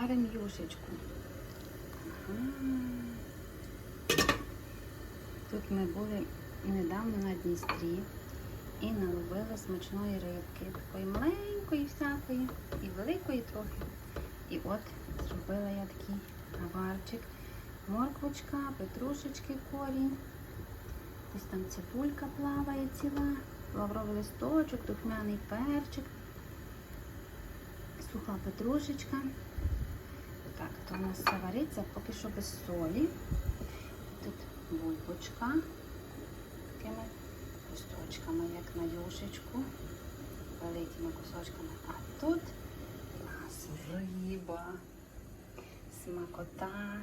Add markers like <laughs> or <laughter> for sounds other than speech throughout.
Варимо юшечку. Тут ми були недавно на Дністрі і наловили смачної рибки. Такої маленької всякої, і великої трохи. І от зробила я такий наварчик. Морквочка, петрушечки корінь. Десь там цибулька плаває ціла, лавровий листочок, духмяний перчик, суха петрушечка. Так, то у нас все вариться поки що без солі. Тут бульбочка такими кусочками, як на юшечку, великими кусочками. А тут у нас риба, смакота.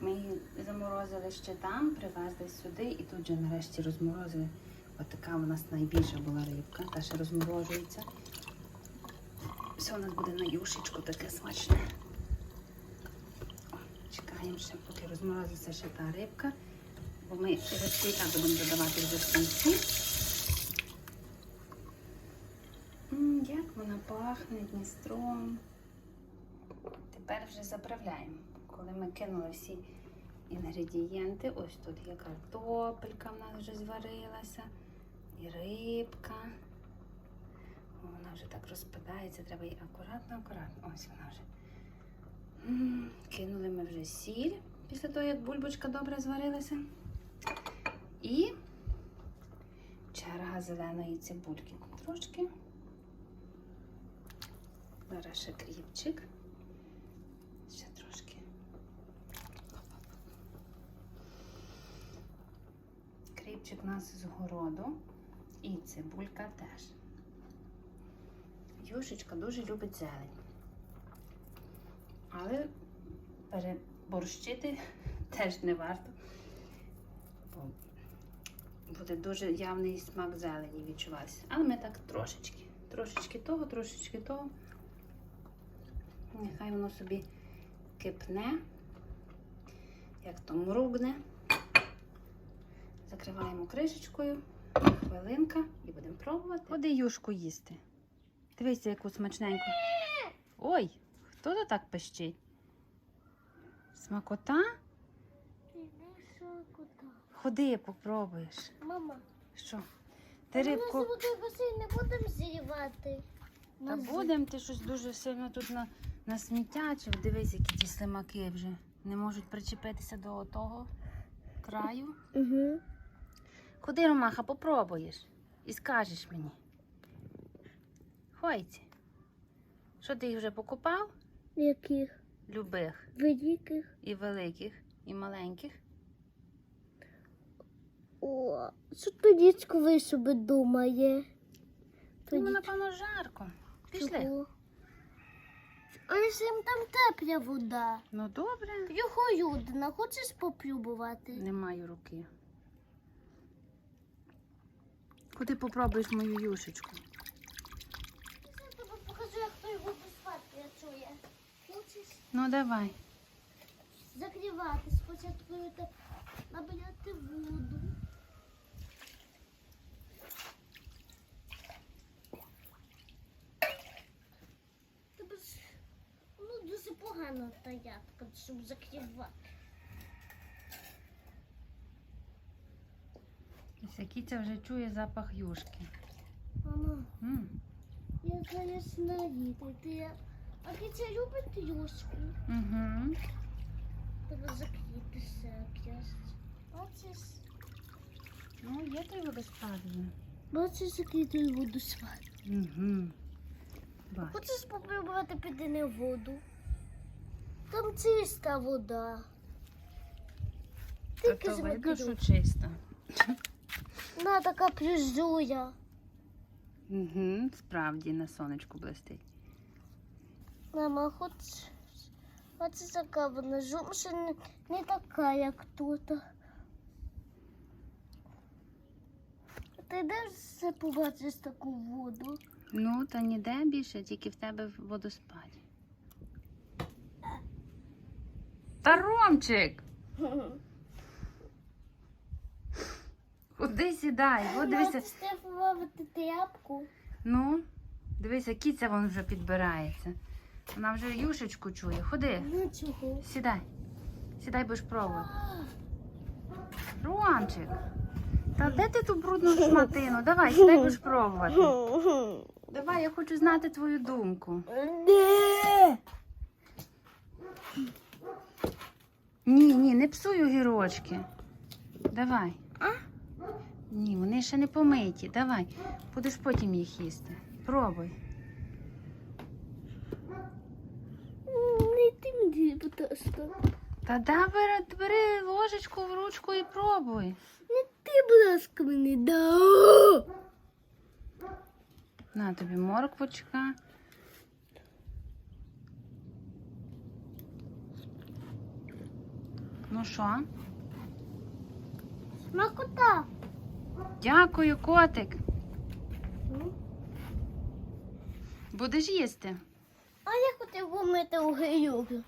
Ми її заморозили ще там, привезли сюди і тут же нарешті розморозили. От така у нас найбільша була рибка, та ще розморожується. Все у нас буде на юшечку таке смачне. Чекаємо ще, поки розморозиться ще та рибка. Бо ми рибки так будемо додавати вже в кінці. Як вона пахне Дністром. Тепер вже заправляємо. Коли ми кинули всі інгредієнти, ось тут є картопелька, в нас вже зварилася, і рибка. Вона вже так розпадається, треба її акуратно, акуратно. Ось вона вже. Кинули ми вже сіль після того, як бульбочка добре зварилася. І черга зеленої цибульки. Трошки. Зараз ще кріпчик. Ще трошки. Кріпчик у нас з городу і цибулька теж. Юшечка дуже любить зелень. Але переборщити <laughs> теж не варто. Бо буде дуже явний смак зелені відчуватися. Але ми так трошечки. Трошечки того, трошечки того. Нехай воно собі кипне, як то мругне. Закриваємо кришечкою, хвилинка і будемо пробувати. Ходи юшку їсти. Дивися, яку смачненьку. Ой, хто то так пищить? Смакота? Ходи, попробуєш. Мама, Що? Ти а ми рибку. з басейн не будемо зрівати. Та будем, ти щось дуже сильно тут на, на сміттячив. Дивись, які ті слимаки вже не можуть причепитися до того краю. Угу. Ходи, Ромаха, попробуєш і скажеш мені. Хойці. Що ти їх вже покупав? Яких? Любих Великих. і великих, і маленьких. О, що тоді ви собі думає? Тому, напевно, жарко. Пішли. Чого? Але ж їм там тепля вода. Ну добре. Його Юдина, хочеш попробувати? Не маю руки. Куди попробуєш мою юшечку? Я тобі покажу, як той воду спати працює. Ну давай. закривати, спочатку набирати воду. Тебе ж ну, дуже погано та ядка, щоб закривати. Кіця вже чує запах юшки. Мама, М. я зараз наїти. Ти... А Киця любить юшку? Угу. Треба закритися якраз. Бачиш? Ну, є той водоспад. Бачиш, закритою воду свати. Угу. Бач. Хочеш спробувати піти на воду? Там чиста вода. Та Тільки то видно, що чисто. Вона така призуя. Угу. Справді на сонечку блистить. Мама, хочеш? Бачиш, така вона жумша не, не така, як тут. Ти де все побачиш таку воду? Ну, та ніде більше, тільки в тебе в водоспаді. Та Ромчик! Куди сідай? О, дивися. Ловити тряпку. Ну, дивися, кіця вон вже підбирається. Вона вже юшечку чує. Ходи, Ну чого? сідай. Сідай, будеш пробувати. <gasps> Ромчик, та де ти ту брудну шматину? Давай, сідай, будеш пробувати. <laughs> Давай, я хочу знати твою думку. Де? Ні, ні, не псуй огірочки. Давай. Ні, вони ще не помиті. Давай. Будеш потім їх їсти. Пробуй. Не ти мені, будь ласка. Та да, бери, ложечку в ручку і пробуй. Не ти, будь ласка, мені да. На тобі морквочка. Ну що? Смакота. Дякую, котик. Будеш їсти? А я хотів помити у геюки.